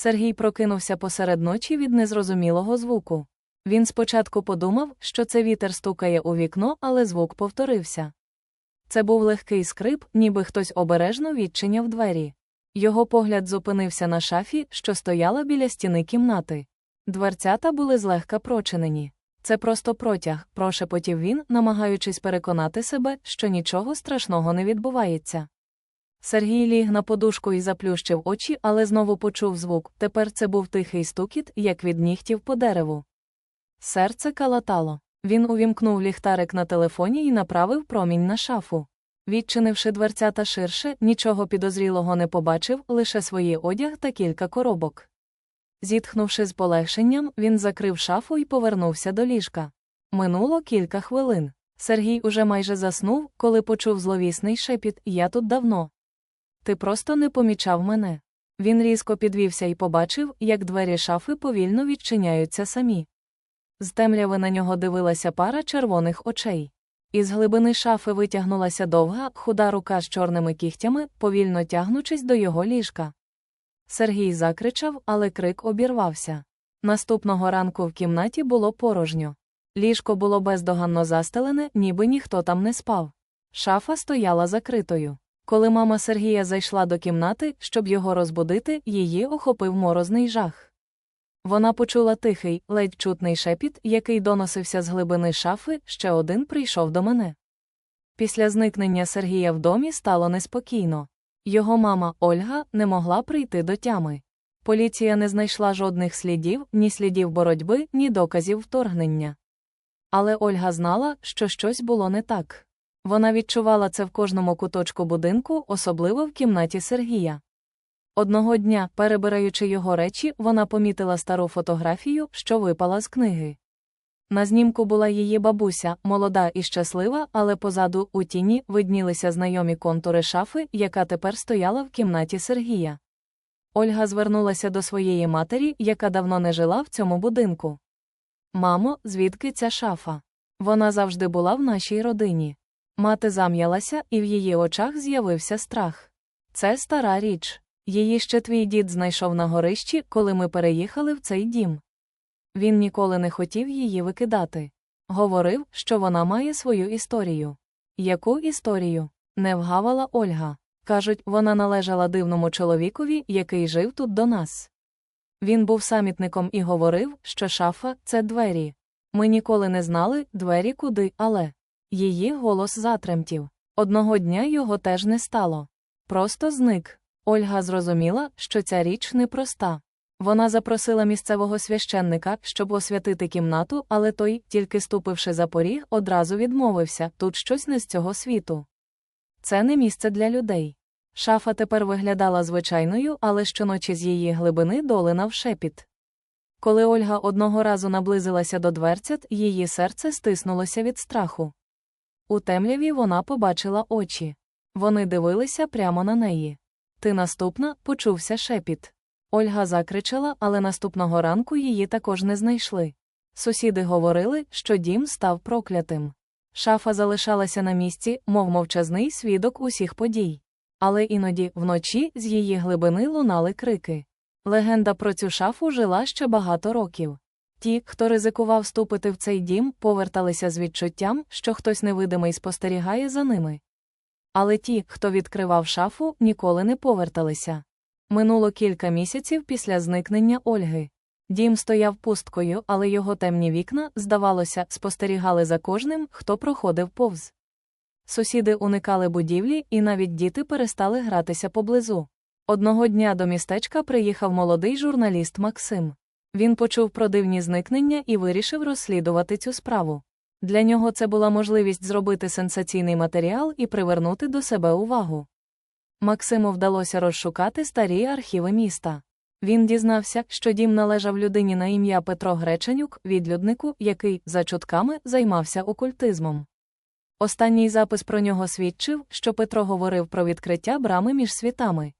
Сергій прокинувся посеред ночі від незрозумілого звуку. Він спочатку подумав, що це вітер стукає у вікно, але звук повторився. Це був легкий скрип, ніби хтось обережно відчиняв двері. Його погляд зупинився на шафі, що стояла біля стіни кімнати. Дверцята були злегка прочинені. Це просто протяг, прошепотів він, намагаючись переконати себе, що нічого страшного не відбувається. Сергій ліг на подушку і заплющив очі, але знову почув звук. Тепер це був тихий стукіт, як від нігтів по дереву. Серце калатало. Він увімкнув ліхтарик на телефоні і направив промінь на шафу. Відчинивши дверцята ширше, нічого підозрілого не побачив, лише свої одяг та кілька коробок. Зітхнувши з полегшенням, він закрив шафу і повернувся до ліжка. Минуло кілька хвилин. Сергій уже майже заснув, коли почув зловісний шепіт Я тут давно. Ти просто не помічав мене. Він різко підвівся і побачив, як двері шафи повільно відчиняються самі. З темряви на нього дивилася пара червоних очей. Із глибини шафи витягнулася довга, худа рука з чорними кігтями, повільно тягнучись до його ліжка. Сергій закричав, але крик обірвався. Наступного ранку в кімнаті було порожньо. Ліжко було бездоганно застелене, ніби ніхто там не спав. Шафа стояла закритою. Коли мама Сергія зайшла до кімнати, щоб його розбудити, її охопив морозний жах. Вона почула тихий, ледь чутний шепіт, який доносився з глибини шафи, ще один прийшов до мене. Після зникнення Сергія в домі стало неспокійно. Його мама, Ольга, не могла прийти до тями. Поліція не знайшла жодних слідів, ні слідів боротьби, ні доказів вторгнення. Але Ольга знала, що щось було не так. Вона відчувала це в кожному куточку будинку, особливо в кімнаті Сергія. Одного дня, перебираючи його речі, вона помітила стару фотографію, що випала з книги. На знімку була її бабуся, молода і щаслива, але позаду, у тіні, виднілися знайомі контури шафи, яка тепер стояла в кімнаті Сергія. Ольга звернулася до своєї матері, яка давно не жила в цьому будинку. Мамо, звідки ця шафа? Вона завжди була в нашій родині. Мати зам'ялася, і в її очах з'явився страх. Це стара річ. Її ще твій дід знайшов на горищі, коли ми переїхали в цей дім. Він ніколи не хотів її викидати. Говорив, що вона має свою історію. Яку історію? Не вгавала Ольга. Кажуть, вона належала дивному чоловікові, який жив тут до нас. Він був самітником і говорив, що шафа це двері. Ми ніколи не знали, двері куди, але. Її голос затремтів. Одного дня його теж не стало. Просто зник. Ольга зрозуміла, що ця річ непроста. Вона запросила місцевого священника, щоб освятити кімнату, але той, тільки ступивши за поріг, одразу відмовився тут щось не з цього світу. Це не місце для людей. Шафа тепер виглядала звичайною, але щоночі з її глибини долинав шепіт. Коли Ольга одного разу наблизилася до дверцят, її серце стиснулося від страху. У темряві вона побачила очі. Вони дивилися прямо на неї. Ти наступна, почувся шепіт. Ольга закричала, але наступного ранку її також не знайшли. Сусіди говорили, що дім став проклятим. Шафа залишалася на місці, мов мовчазний свідок усіх подій. Але іноді, вночі, з її глибини лунали крики. Легенда про цю шафу жила ще багато років. Ті, хто ризикував ступити в цей дім, поверталися з відчуттям, що хтось невидимий спостерігає за ними. Але ті, хто відкривав шафу, ніколи не поверталися. Минуло кілька місяців після зникнення Ольги. Дім стояв пусткою, але його темні вікна, здавалося, спостерігали за кожним, хто проходив повз. Сусіди уникали будівлі, і навіть діти перестали гратися поблизу. Одного дня до містечка приїхав молодий журналіст Максим. Він почув про дивні зникнення і вирішив розслідувати цю справу. Для нього це була можливість зробити сенсаційний матеріал і привернути до себе увагу. Максиму вдалося розшукати старі архіви міста. Він дізнався, що дім належав людині на ім'я Петро Греченюк, відлюднику, який, за чутками, займався окультизмом. Останній запис про нього свідчив, що Петро говорив про відкриття брами між світами.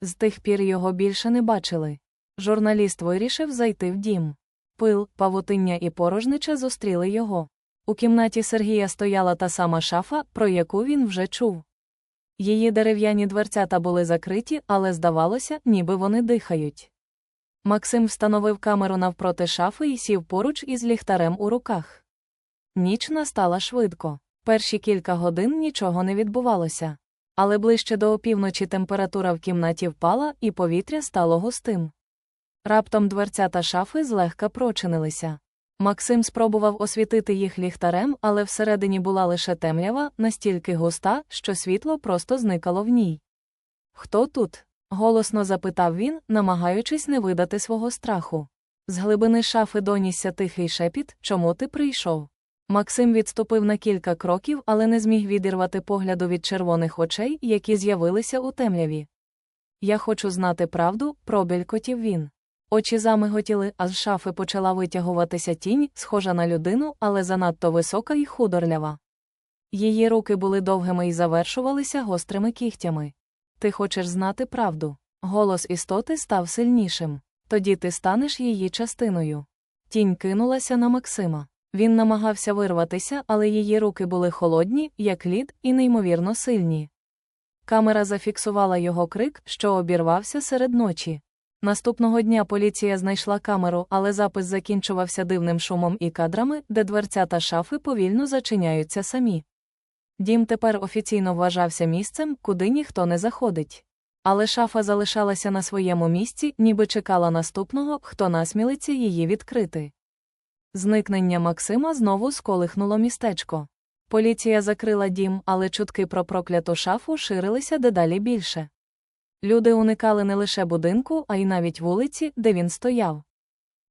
З тих пір його більше не бачили. Журналіст вирішив зайти в дім. Пил, павутиння і порожнича зустріли його. У кімнаті Сергія стояла та сама шафа, про яку він вже чув. Її дерев'яні дверцята були закриті, але здавалося, ніби вони дихають. Максим встановив камеру навпроти шафи і сів поруч із ліхтарем у руках. Ніч настала швидко. Перші кілька годин нічого не відбувалося. Але ближче до опівночі температура в кімнаті впала, і повітря стало густим. Раптом дверцята шафи злегка прочинилися. Максим спробував освітити їх ліхтарем, але всередині була лише темрява, настільки густа, що світло просто зникало в ній. Хто тут? голосно запитав він, намагаючись не видати свого страху. З глибини шафи донісся тихий шепіт чому ти прийшов? Максим відступив на кілька кроків, але не зміг відірвати погляду від червоних очей, які з'явилися у темряві. Я хочу знати правду, пробелькотів він. Очі замиготіли, а з шафи почала витягуватися тінь, схожа на людину, але занадто висока і худорлява. Її руки були довгими і завершувалися гострими кігтями. Ти хочеш знати правду. Голос істоти став сильнішим. Тоді ти станеш її частиною. Тінь кинулася на Максима. Він намагався вирватися, але її руки були холодні, як лід, і неймовірно сильні. Камера зафіксувала його крик, що обірвався серед ночі. Наступного дня поліція знайшла камеру, але запис закінчувався дивним шумом і кадрами, де дверця та шафи повільно зачиняються самі. Дім тепер офіційно вважався місцем, куди ніхто не заходить. Але шафа залишалася на своєму місці, ніби чекала наступного, хто насмілиться її відкрити. Зникнення Максима знову сколихнуло містечко. Поліція закрила дім, але чутки про прокляту шафу ширилися дедалі більше. Люди уникали не лише будинку, а й навіть вулиці, де він стояв.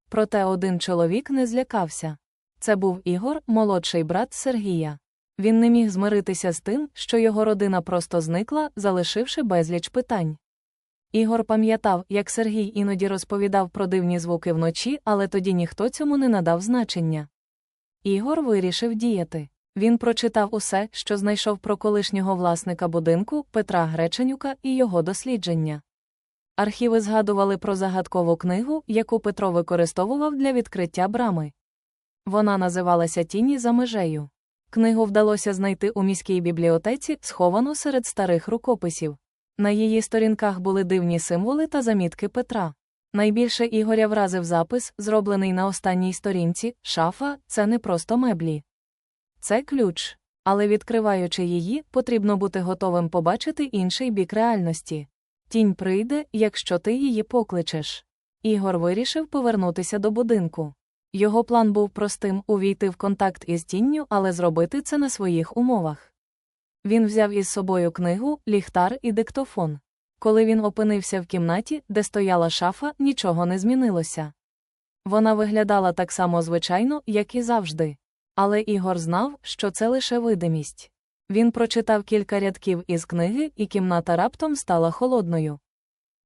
Проте один чоловік не злякався. Це був Ігор, молодший брат Сергія. Він не міг змиритися з тим, що його родина просто зникла, залишивши безліч питань. Ігор пам'ятав, як Сергій іноді розповідав про дивні звуки вночі, але тоді ніхто цьому не надав значення. Ігор вирішив діяти. Він прочитав усе, що знайшов про колишнього власника будинку Петра Греченюка і його дослідження. Архіви згадували про загадкову книгу, яку Петро використовував для відкриття брами. Вона називалася Тіні за межею. Книгу вдалося знайти у міській бібліотеці, сховану серед старих рукописів. На її сторінках були дивні символи та замітки Петра. Найбільше Ігоря вразив запис, зроблений на останній сторінці шафа це не просто меблі. Це ключ. Але відкриваючи її, потрібно бути готовим побачити інший бік реальності. Тінь прийде, якщо ти її покличеш. Ігор вирішив повернутися до будинку. Його план був простим увійти в контакт із тінню, але зробити це на своїх умовах. Він взяв із собою книгу, ліхтар і диктофон. Коли він опинився в кімнаті, де стояла шафа, нічого не змінилося. Вона виглядала так само звичайно, як і завжди. Але Ігор знав, що це лише видимість. Він прочитав кілька рядків із книги, і кімната раптом стала холодною.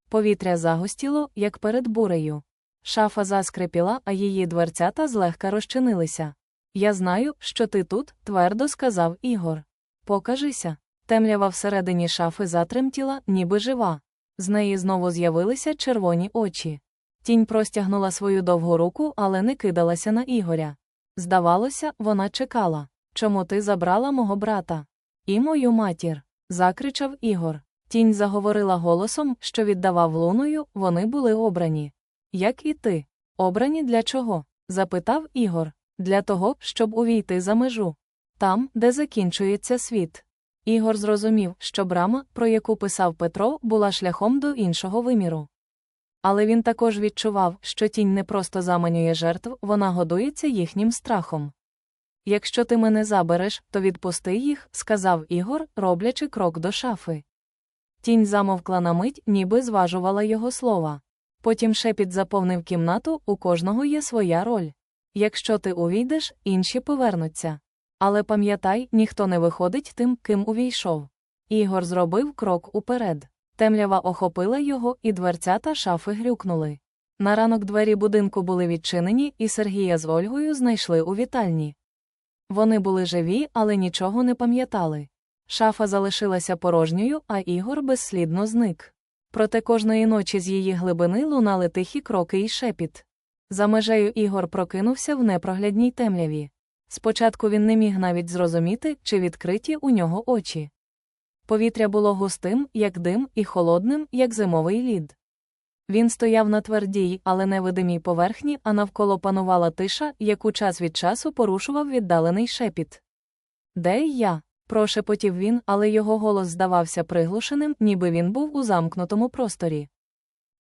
Повітря загустіло, як перед бурею. Шафа заскрипіла, а її дверцята злегка розчинилися. Я знаю, що ти тут, твердо сказав Ігор. Покажися. Темрява всередині шафи затремтіла, ніби жива. З неї знову з'явилися червоні очі. Тінь простягнула свою довгу руку, але не кидалася на Ігоря. Здавалося, вона чекала. Чому ти забрала мого брата? І мою матір. закричав Ігор. Тінь заговорила голосом, що віддавав луною, вони були обрані. Як і ти? Обрані для чого? запитав Ігор. Для того, щоб увійти за межу. Там, де закінчується світ. Ігор зрозумів, що брама, про яку писав Петро, була шляхом до іншого виміру. Але він також відчував, що тінь не просто заманює жертв, вона годується їхнім страхом. Якщо ти мене забереш, то відпусти їх, сказав Ігор, роблячи крок до шафи. Тінь замовкла на мить, ніби зважувала його слова. Потім шепіт заповнив кімнату, у кожного є своя роль. Якщо ти увійдеш, інші повернуться. Але пам'ятай, ніхто не виходить тим, ким увійшов. Ігор зробив крок уперед. Темрява охопила його, і дверцята шафи грюкнули. На ранок двері будинку були відчинені, і Сергія з Ольгою знайшли у вітальні. Вони були живі, але нічого не пам'ятали. Шафа залишилася порожньою, а Ігор безслідно зник. Проте кожної ночі з її глибини лунали тихі кроки і шепіт. За межею Ігор прокинувся в непроглядній темряві. Спочатку він не міг навіть зрозуміти, чи відкриті у нього очі. Повітря було густим, як дим, і холодним, як зимовий лід. Він стояв на твердій, але невидимій поверхні, а навколо панувала тиша, яку час від часу порушував віддалений шепіт. Де я? прошепотів він, але його голос здавався приглушеним, ніби він був у замкнутому просторі.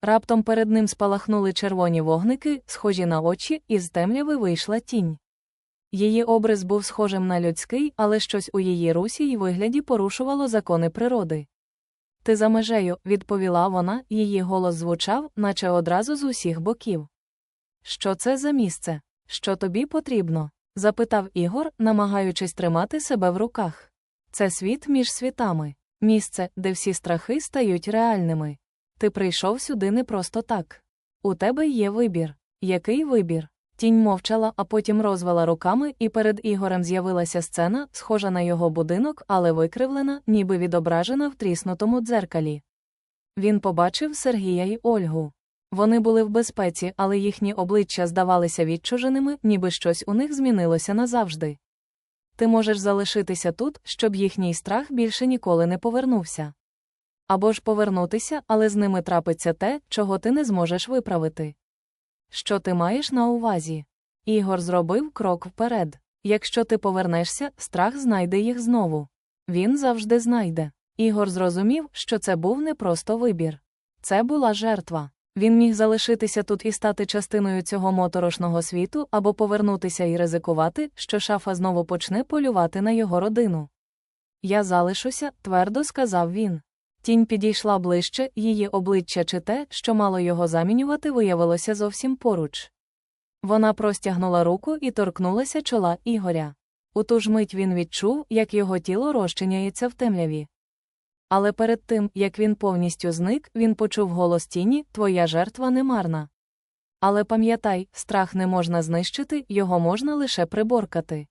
Раптом перед ним спалахнули червоні вогники, схожі на очі, і з темряви вийшла тінь. Її образ був схожим на людський, але щось у її русі й вигляді порушувало закони природи. Ти за межею, відповіла вона, її голос звучав, наче одразу з усіх боків. Що це за місце? Що тобі потрібно? запитав Ігор, намагаючись тримати себе в руках. Це світ між світами, місце, де всі страхи стають реальними. Ти прийшов сюди не просто так. У тебе є вибір. Який вибір? Тінь мовчала, а потім розвела руками, і перед Ігорем з'явилася сцена, схожа на його будинок, але викривлена, ніби відображена в тріснутому дзеркалі. Він побачив Сергія й Ольгу. Вони були в безпеці, але їхні обличчя здавалися відчуженими, ніби щось у них змінилося назавжди. Ти можеш залишитися тут, щоб їхній страх більше ніколи не повернувся. Або ж повернутися, але з ними трапиться те, чого ти не зможеш виправити. Що ти маєш на увазі? Ігор зробив крок вперед. Якщо ти повернешся, страх знайде їх знову. Він завжди знайде. Ігор зрозумів, що це був не просто вибір. Це була жертва. Він міг залишитися тут і стати частиною цього моторошного світу, або повернутися і ризикувати, що шафа знову почне полювати на його родину. Я залишуся, твердо сказав він. Тінь підійшла ближче, її обличчя чи те, що мало його замінювати, виявилося зовсім поруч. Вона простягнула руку і торкнулася чола Ігоря. У ту ж мить він відчув, як його тіло розчиняється в темряві. Але перед тим, як він повністю зник, він почув голос тіні Твоя жертва не марна. Але пам'ятай, страх не можна знищити, його можна лише приборкати.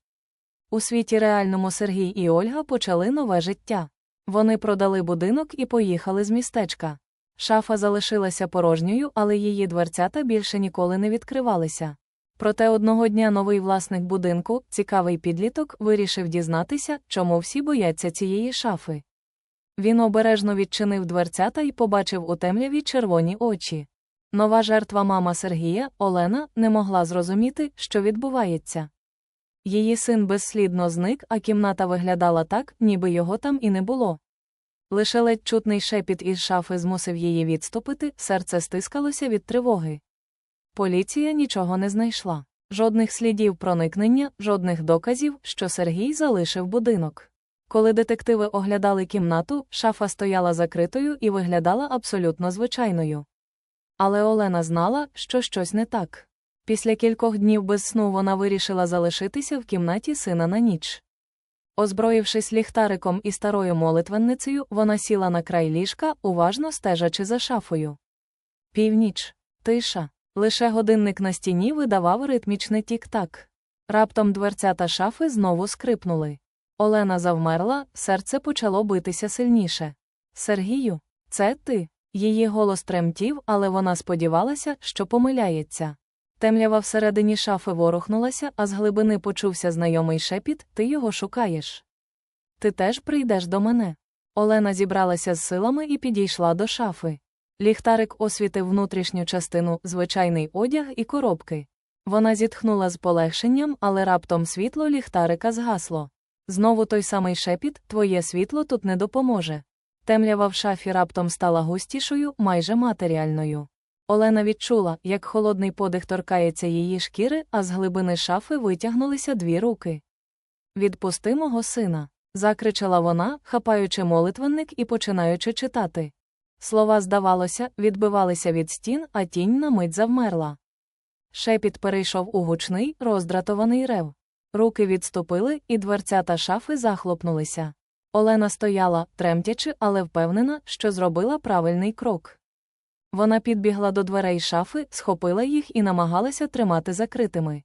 У світі реальному Сергій і Ольга почали нове життя. Вони продали будинок і поїхали з містечка. Шафа залишилася порожньою, але її дверцята більше ніколи не відкривалися. Проте одного дня новий власник будинку, цікавий підліток, вирішив дізнатися, чому всі бояться цієї шафи. Він обережно відчинив дверцята і побачив у темряві червоні очі. Нова жертва мама Сергія, Олена, не могла зрозуміти, що відбувається. Її син безслідно зник, а кімната виглядала так, ніби його там і не було. Лише ледь чутний шепіт із шафи змусив її відступити, серце стискалося від тривоги. Поліція нічого не знайшла. Жодних слідів проникнення, жодних доказів, що Сергій залишив будинок. Коли детективи оглядали кімнату, шафа стояла закритою і виглядала абсолютно звичайною. Але Олена знала, що щось не так. Після кількох днів без сну вона вирішила залишитися в кімнаті сина на ніч. Озброївшись ліхтариком і старою молитвенницею, вона сіла на край ліжка, уважно стежачи за шафою. Північ, тиша. Лише годинник на стіні видавав ритмічний тік-так. Раптом дверцята шафи знову скрипнули. Олена завмерла, серце почало битися сильніше. Сергію, це ти. Її голос тремтів, але вона сподівалася, що помиляється. Темрява всередині шафи ворухнулася, а з глибини почувся знайомий шепіт ти його шукаєш. Ти теж прийдеш до мене. Олена зібралася з силами і підійшла до шафи. Ліхтарик освітив внутрішню частину, звичайний одяг і коробки. Вона зітхнула з полегшенням, але раптом світло ліхтарика згасло. Знову той самий шепіт твоє світло тут не допоможе. Темрява в шафі раптом стала густішою, майже матеріальною. Олена відчула, як холодний подих торкається її шкіри, а з глибини шафи витягнулися дві руки. Відпусти мого сина. закричала вона, хапаючи молитвенник і починаючи читати. Слова, здавалося, відбивалися від стін, а тінь на мить завмерла. Шепіт перейшов у гучний, роздратований рев. Руки відступили, і дверцята шафи захлопнулися. Олена стояла, тремтячи, але впевнена, що зробила правильний крок. Вона підбігла до дверей шафи, схопила їх і намагалася тримати закритими.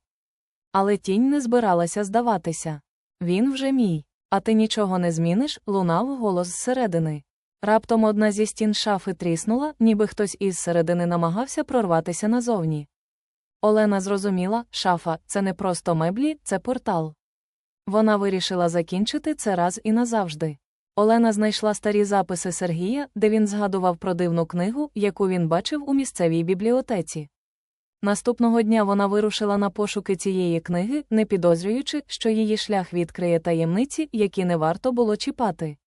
Але тінь не збиралася здаватися. Він вже мій. А ти нічого не зміниш, лунав голос зсередини. Раптом одна зі стін шафи тріснула, ніби хтось із середини намагався прорватися назовні. Олена зрозуміла, шафа це не просто меблі, це портал. Вона вирішила закінчити це раз і назавжди. Олена знайшла старі записи Сергія, де він згадував про дивну книгу, яку він бачив у місцевій бібліотеці. Наступного дня вона вирушила на пошуки цієї книги, не підозрюючи, що її шлях відкриє таємниці, які не варто було чіпати.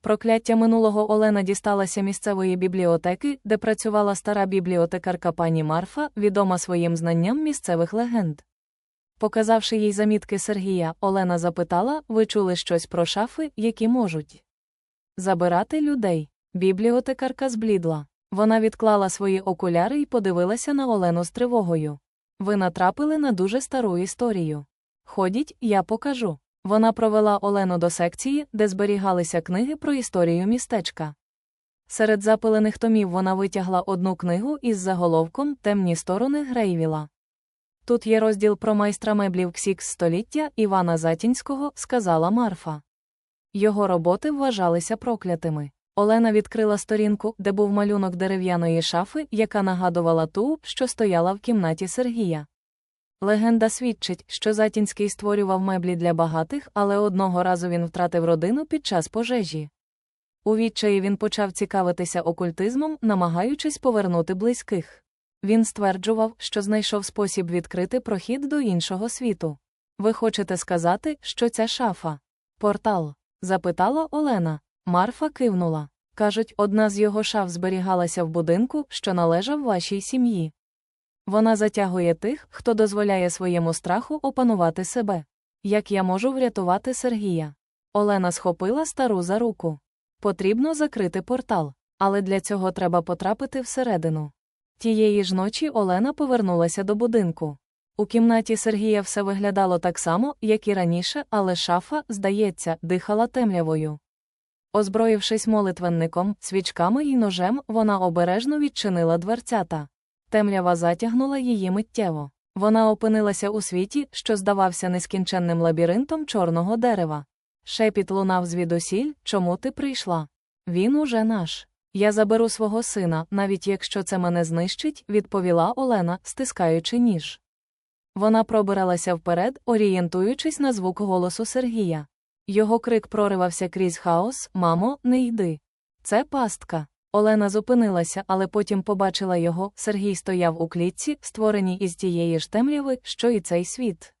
Прокляття минулого Олена дісталася місцевої бібліотеки, де працювала стара бібліотекарка пані Марфа, відома своїм знанням місцевих легенд. Показавши їй замітки Сергія, Олена запитала, ви чули щось про шафи, які можуть забирати людей. Бібліотекарка зблідла. Вона відклала свої окуляри і подивилася на Олену з тривогою. Ви натрапили на дуже стару історію. Ходіть, я покажу. Вона провела Олену до секції, де зберігалися книги про історію містечка. Серед запилених томів вона витягла одну книгу із заголовком Темні сторони Грейвіла. Тут є розділ про майстра меблів Ксікс століття Івана Затінського, сказала Марфа. Його роботи вважалися проклятими. Олена відкрила сторінку, де був малюнок дерев'яної шафи, яка нагадувала ту, що стояла в кімнаті Сергія. Легенда свідчить, що Затінський створював меблі для багатих, але одного разу він втратив родину під час пожежі. У відчаї він почав цікавитися окультизмом, намагаючись повернути близьких. Він стверджував, що знайшов спосіб відкрити прохід до іншого світу. Ви хочете сказати, що ця шафа? Портал? запитала Олена. Марфа кивнула. Кажуть, одна з його шаф зберігалася в будинку, що належав вашій сім'ї. Вона затягує тих, хто дозволяє своєму страху опанувати себе. Як я можу врятувати Сергія? Олена схопила стару за руку. Потрібно закрити портал, але для цього треба потрапити всередину. Тієї ж ночі Олена повернулася до будинку. У кімнаті Сергія все виглядало так само, як і раніше, але шафа, здається, дихала темрявою. Озброївшись молитвенником, свічками і ножем, вона обережно відчинила дверцята. Темрява затягнула її миттєво. Вона опинилася у світі, що здавався нескінченним лабіринтом чорного дерева. Шепіт лунав звідусіль, чому ти прийшла? Він уже наш. Я заберу свого сина, навіть якщо це мене знищить, відповіла Олена, стискаючи ніж. Вона пробиралася вперед, орієнтуючись на звук голосу Сергія. Його крик проривався крізь хаос Мамо, не йди. Це пастка. Олена зупинилася, але потім побачила його. Сергій стояв у клітці, створеній із тієї ж темряви, що і цей світ.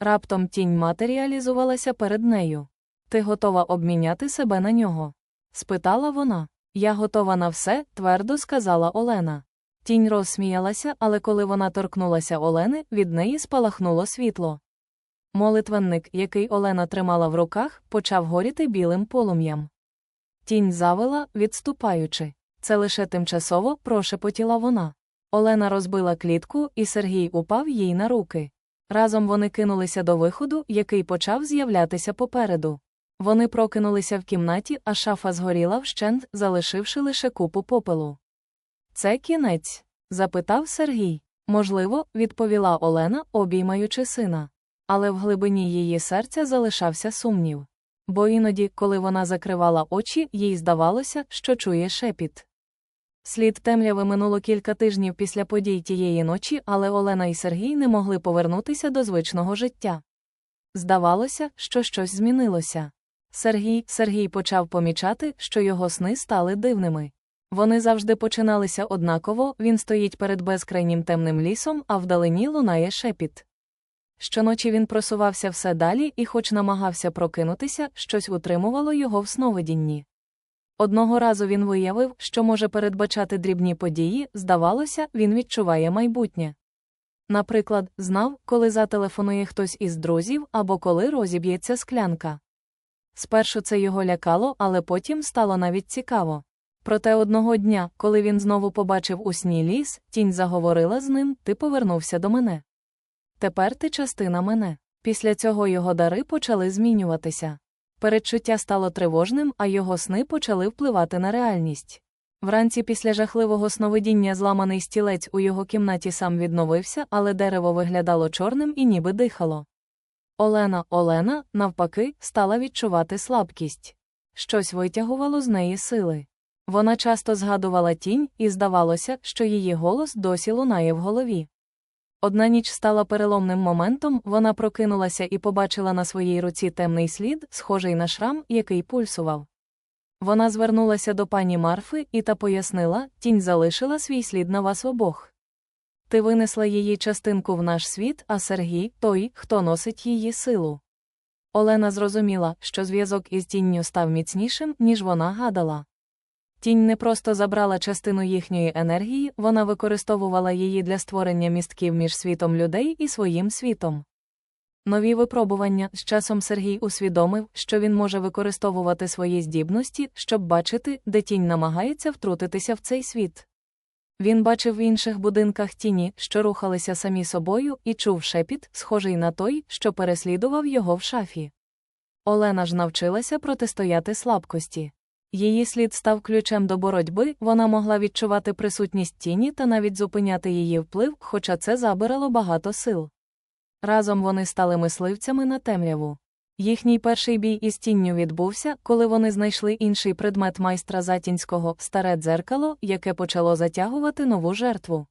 Раптом тінь матеріалізувалася перед нею. Ти готова обміняти себе на нього? спитала вона. Я готова на все, твердо сказала Олена. Тінь розсміялася, але коли вона торкнулася Олени, від неї спалахнуло світло. Молитвенник, який Олена тримала в руках, почав горіти білим полум'ям. Тінь завела, відступаючи. Це лише тимчасово прошепотіла вона. Олена розбила клітку, і Сергій упав їй на руки. Разом вони кинулися до виходу, який почав з'являтися попереду. Вони прокинулися в кімнаті, а шафа згоріла вщент, залишивши лише купу попелу. Це кінець? запитав Сергій. Можливо, відповіла Олена, обіймаючи сина. Але в глибині її серця залишався сумнів. Бо іноді, коли вона закривала очі, їй здавалося, що чує шепіт. Слід темряви минуло кілька тижнів після подій тієї ночі, але Олена і Сергій не могли повернутися до звичного життя. Здавалося, що щось змінилося. Сергій Сергій почав помічати, що його сни стали дивними. Вони завжди починалися однаково, він стоїть перед безкрайнім темним лісом, а вдалині лунає шепіт. Щоночі він просувався все далі і, хоч намагався прокинутися, щось утримувало його в сновидінні. Одного разу він виявив, що може передбачати дрібні події, здавалося, він відчуває майбутнє. Наприклад, знав, коли зателефонує хтось із друзів або коли розіб'ється склянка. Спершу це його лякало, але потім стало навіть цікаво. Проте одного дня, коли він знову побачив у сні ліс, тінь заговорила з ним ти повернувся до мене. Тепер ти частина мене. Після цього його дари почали змінюватися. Передчуття стало тривожним, а його сни почали впливати на реальність. Вранці після жахливого сновидіння зламаний стілець у його кімнаті сам відновився, але дерево виглядало чорним і ніби дихало. Олена, Олена, навпаки, стала відчувати слабкість. Щось витягувало з неї сили. Вона часто згадувала тінь, і здавалося, що її голос досі лунає в голові. Одна ніч стала переломним моментом, вона прокинулася і побачила на своїй руці темний слід, схожий на шрам, який пульсував. Вона звернулася до пані Марфи і та пояснила, тінь залишила свій слід на вас обох. Ти винесла її частинку в наш світ, а Сергій той, хто носить її силу. Олена зрозуміла, що зв'язок із тінню став міцнішим, ніж вона гадала. Тінь не просто забрала частину їхньої енергії, вона використовувала її для створення містків між світом людей і своїм світом. Нові випробування з часом Сергій усвідомив, що він може використовувати свої здібності, щоб бачити, де тінь намагається втрутитися в цей світ. Він бачив в інших будинках тіні, що рухалися самі собою, і чув шепіт, схожий на той, що переслідував його в шафі. Олена ж навчилася протистояти слабкості. Її слід став ключем до боротьби, вона могла відчувати присутність тіні та навіть зупиняти її вплив, хоча це забирало багато сил. Разом вони стали мисливцями на темряву. Їхній перший бій із тінню відбувся, коли вони знайшли інший предмет майстра Затінського старе дзеркало, яке почало затягувати нову жертву.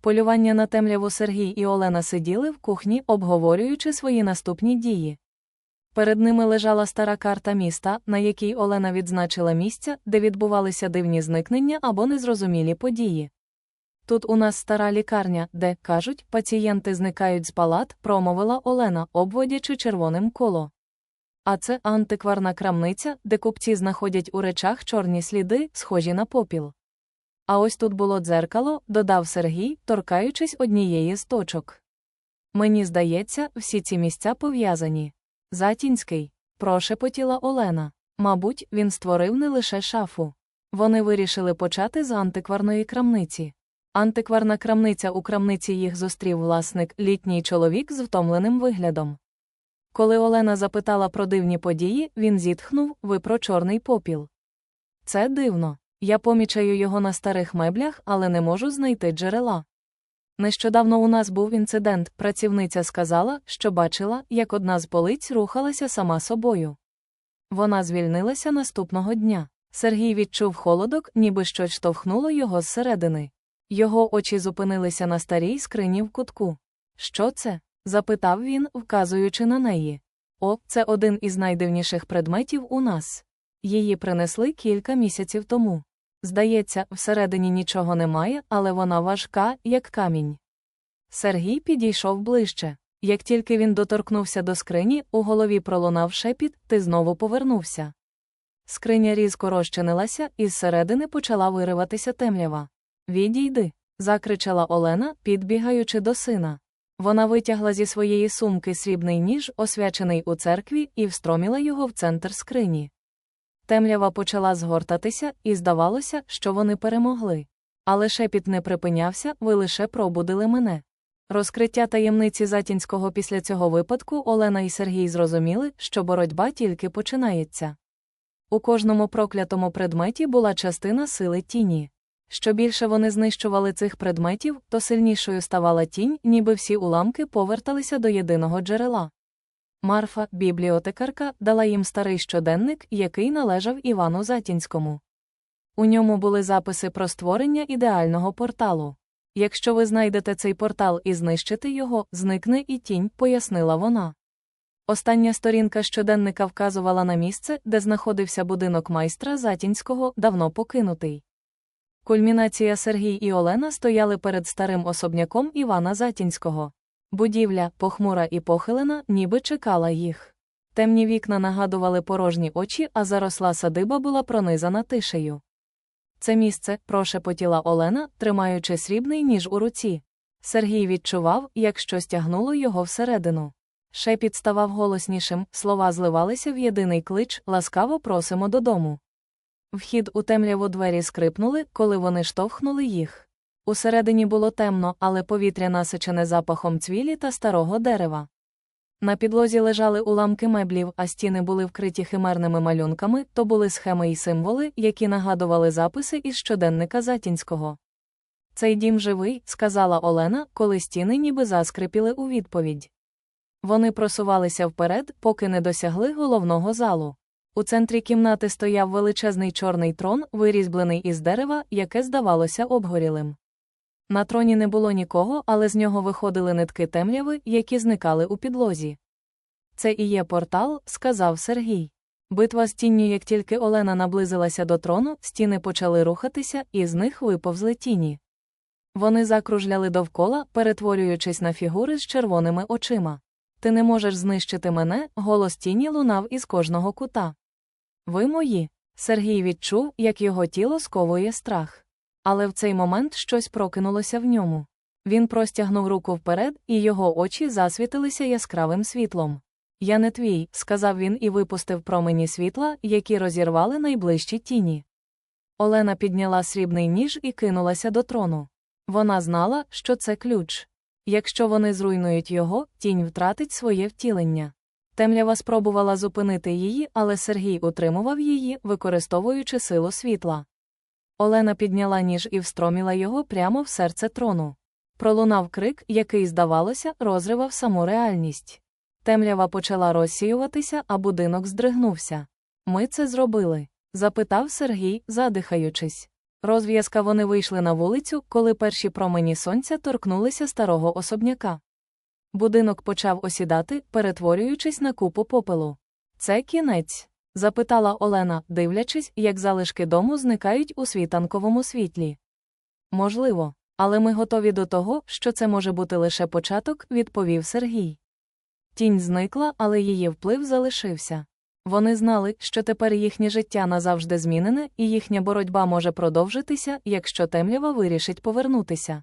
Полювання на темряву Сергій і Олена сиділи в кухні, обговорюючи свої наступні дії. Перед ними лежала стара карта міста, на якій Олена відзначила місця, де відбувалися дивні зникнення або незрозумілі події. Тут у нас стара лікарня, де, кажуть, пацієнти зникають з палат, промовила Олена, обводячи червоним коло. А це антикварна крамниця, де купці знаходять у речах чорні сліди, схожі на попіл. А ось тут було дзеркало, додав Сергій, торкаючись однієї з точок. Мені здається, всі ці місця пов'язані. Затінський, прошепотіла Олена. Мабуть, він створив не лише шафу. Вони вирішили почати з антикварної крамниці. Антикварна крамниця у крамниці їх зустрів власник, літній чоловік з втомленим виглядом. Коли Олена запитала про дивні події, він зітхнув ви про чорний попіл. Це дивно. Я помічаю його на старих меблях, але не можу знайти джерела. Нещодавно у нас був інцидент, працівниця сказала, що бачила, як одна з полиць рухалася сама собою. Вона звільнилася наступного дня. Сергій відчув холодок, ніби щось штовхнуло його зсередини. Його очі зупинилися на старій скрині в кутку. Що це? запитав він, вказуючи на неї. О, це один із найдивніших предметів у нас. Її принесли кілька місяців тому. Здається, всередині нічого немає, але вона важка, як камінь. Сергій підійшов ближче. Як тільки він доторкнувся до скрині, у голові пролунав шепіт, ти знову повернувся. Скриня різко розчинилася, і зсередини почала вириватися темрява. Відійди. закричала Олена, підбігаючи до сина. Вона витягла зі своєї сумки срібний ніж, освячений у церкві, і встроміла його в центр скрині. Темрява почала згортатися, і здавалося, що вони перемогли. Але шепіт не припинявся, ви лише пробудили мене. Розкриття таємниці Затінського після цього випадку Олена і Сергій зрозуміли, що боротьба тільки починається. У кожному проклятому предметі була частина сили тіні. Що більше вони знищували цих предметів, то сильнішою ставала тінь, ніби всі уламки поверталися до єдиного джерела. Марфа, бібліотекарка, дала їм старий щоденник, який належав Івану Затінському. У ньому були записи про створення ідеального порталу. Якщо ви знайдете цей портал і знищите його, зникне і тінь, пояснила вона. Остання сторінка щоденника вказувала на місце, де знаходився будинок майстра Затінського, давно покинутий. Кульмінація Сергій і Олена стояли перед старим особняком Івана Затінського. Будівля, похмура і похилена, ніби чекала їх. Темні вікна нагадували порожні очі, а заросла садиба була пронизана тишею. Це місце, прошепотіла Олена, тримаючи срібний ніж у руці. Сергій відчував, як щось тягнуло його всередину. Шепіт ставав голоснішим, слова зливалися в єдиний клич ласкаво просимо додому. Вхід у темряву двері скрипнули, коли вони штовхнули їх. Усередині було темно, але повітря насичене запахом цвілі та старого дерева. На підлозі лежали уламки меблів, а стіни були вкриті химерними малюнками, то були схеми і символи, які нагадували записи із щоденника Затінського. Цей дім живий, сказала Олена, коли стіни ніби заскрипіли у відповідь. Вони просувалися вперед, поки не досягли головного залу. У центрі кімнати стояв величезний чорний трон, вирізблений із дерева, яке здавалося обгорілим. На троні не було нікого, але з нього виходили нитки темряви, які зникали у підлозі. Це і є портал, сказав Сергій. Битва з тінню, як тільки Олена наблизилася до трону, стіни почали рухатися, і з них виповзли тіні. Вони закружляли довкола, перетворюючись на фігури з червоними очима. Ти не можеш знищити мене, голос тіні лунав із кожного кута. Ви мої. Сергій відчув, як його тіло сковує страх. Але в цей момент щось прокинулося в ньому. Він простягнув руку вперед, і його очі засвітилися яскравим світлом. Я не твій, сказав він і випустив промені світла, які розірвали найближчі тіні. Олена підняла срібний ніж і кинулася до трону. Вона знала, що це ключ. Якщо вони зруйнують його, тінь втратить своє втілення. Темрява спробувала зупинити її, але Сергій утримував її, використовуючи силу світла. Олена підняла ніж і встроміла його прямо в серце трону. Пролунав крик, який, здавалося, розривав саму реальність. Темрява почала розсіюватися, а будинок здригнувся. Ми це зробили? запитав Сергій, задихаючись. Розв'язка вони вийшли на вулицю, коли перші промені сонця торкнулися старого особняка. Будинок почав осідати, перетворюючись на купу попелу. Це кінець? запитала Олена, дивлячись, як залишки дому зникають у світанковому світлі. Можливо, але ми готові до того, що це може бути лише початок, відповів Сергій. Тінь зникла, але її вплив залишився. Вони знали, що тепер їхнє життя назавжди змінене, і їхня боротьба може продовжитися, якщо темрява вирішить повернутися.